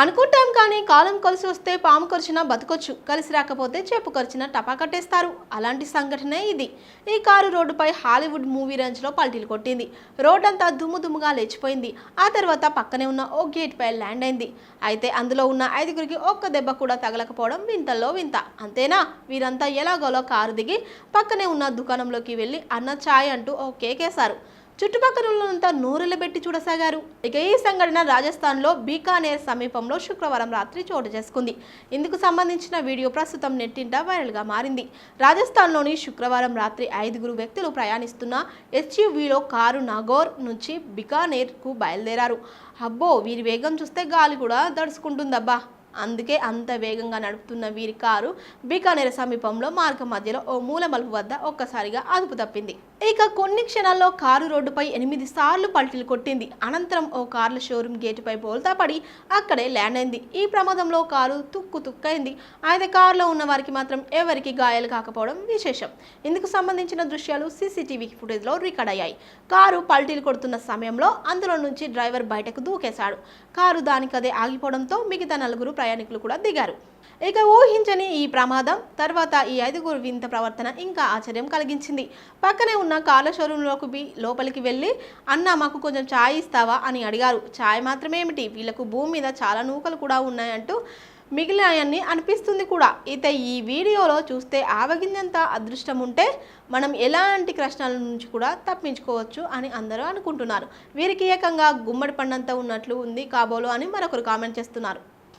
అనుకుంటాం కానీ కాలం కలిసి వస్తే పాము కొరిచినా బతకొచ్చు. కలిసి రాకపోతే చెప్పు కొరిచిన టపా కట్టేస్తారు. అలాంటి సంఘటనే ఇది. ఈ కారు రోడ్డుపై హాలీవుడ్ మూవీ రేంజ్లో పల్టీలు కొట్టింది. రోడ్డంతా దుమ్ము దుమ్ముగా లేచిపోయింది. ఆ తర్వాత పక్కనే ఉన్న ఓ గేట్ పై ల్యాండ్ అయింది. అయితే అందులో ఉన్న ఐదుగురికి ఒక్క దెబ్బ కూడా తగలకపోవడం వింతల్లో వింత. అంతేనా? వీరంతా ఎలాగోలో కారు దిగి పక్కనే ఉన్న దుకాణంలోకి వెళ్ళి అన్న ఛాయ్ అంటూ ఓ కేకేశారు. చుట్టుపక్కలంతా పెట్టి చూడసాగారు. ఇక ఈ సంఘటన రాజస్థాన్లో బీకానేర్ సమీపంలో శుక్రవారం రాత్రి చోటు చేసుకుంది. ఇందుకు సంబంధించిన వీడియో ప్రస్తుతం నెట్టింట వైరల్గా మారింది. రాజస్థాన్లోని శుక్రవారం రాత్రి ఐదుగురు వ్యక్తులు ప్రయాణిస్తున్న ఎస్యూవీలో కారు నాగోర్ నుంచి బికానేర్కు బయలుదేరారు. అబ్బో వీరి వేగం చూస్తే గాలి కూడా దడుచుకుంటుందబ్బా అందుకే అంత వేగంగా నడుపుతున్న వీరి కారు బీకానేర్ సమీపంలో మార్గం మధ్యలో ఓ మూల మలుపు వద్ద ఒక్కసారిగా అదుపు తప్పింది. ఇక కొన్ని క్షణాల్లో కారు రోడ్డుపై ఎనిమిది సార్లు పల్టీలు కొట్టింది. అనంతరం ఓ కార్ల షోరూమ్ గేటుపై బోల్తా పడి అక్కడే ల్యాండ్ అయింది. ఈ ప్రమాదంలో కారు తుక్కు తుక్కైంది. అయితే కారులో ఉన్న వారికి మాత్రం ఎవరికి గాయాలు కాకపోవడం విశేషం. ఇందుకు సంబంధించిన దృశ్యాలు సీసీటీవీ ఫుటేజ్లో రికార్డ్ అయ్యాయి. కారు పల్టీలు కొడుతున్న సమయంలో అందులో నుంచి డ్రైవర్ బయటకు దూకేశాడు. కారు దానికదే ఆగిపోవడంతో మిగతా నలుగురు ప్రయాణికులు కూడా దిగారు. ఇక ఊహించని ఈ ప్రమాదం తర్వాత ఈ ఐదుగురు వింత ప్రవర్తన ఇంకా ఆశ్చర్యం కలిగించింది. పక్కనే ఉన్న కార్ల షోరూంలోకి బి లోపలికి వెళ్ళి అన్న మాకు కొంచెం ఛాయ్ ఇస్తావా? అని అడిగారు. ఛాయ్ మాత్రమేమిటి వీళ్ళకు భూమి మీద చాలా నూకలు కూడా ఉన్నాయంటూ మిగిలినాయని అనిపిస్తుంది కూడా. అయితే ఈ వీడియోలో చూస్తే ఆవగిందంత అదృష్టం ఉంటే మనం ఎలాంటి కష్టాల నుంచి కూడా తప్పించుకోవచ్చు అని అందరూ అనుకుంటున్నారు. వీరికి ఏకంగా గుమ్మడి పండంతా ఉన్నట్లు ఉంది కాబోలు అని మరొకరు కామెంట్ చేస్తున్నారు.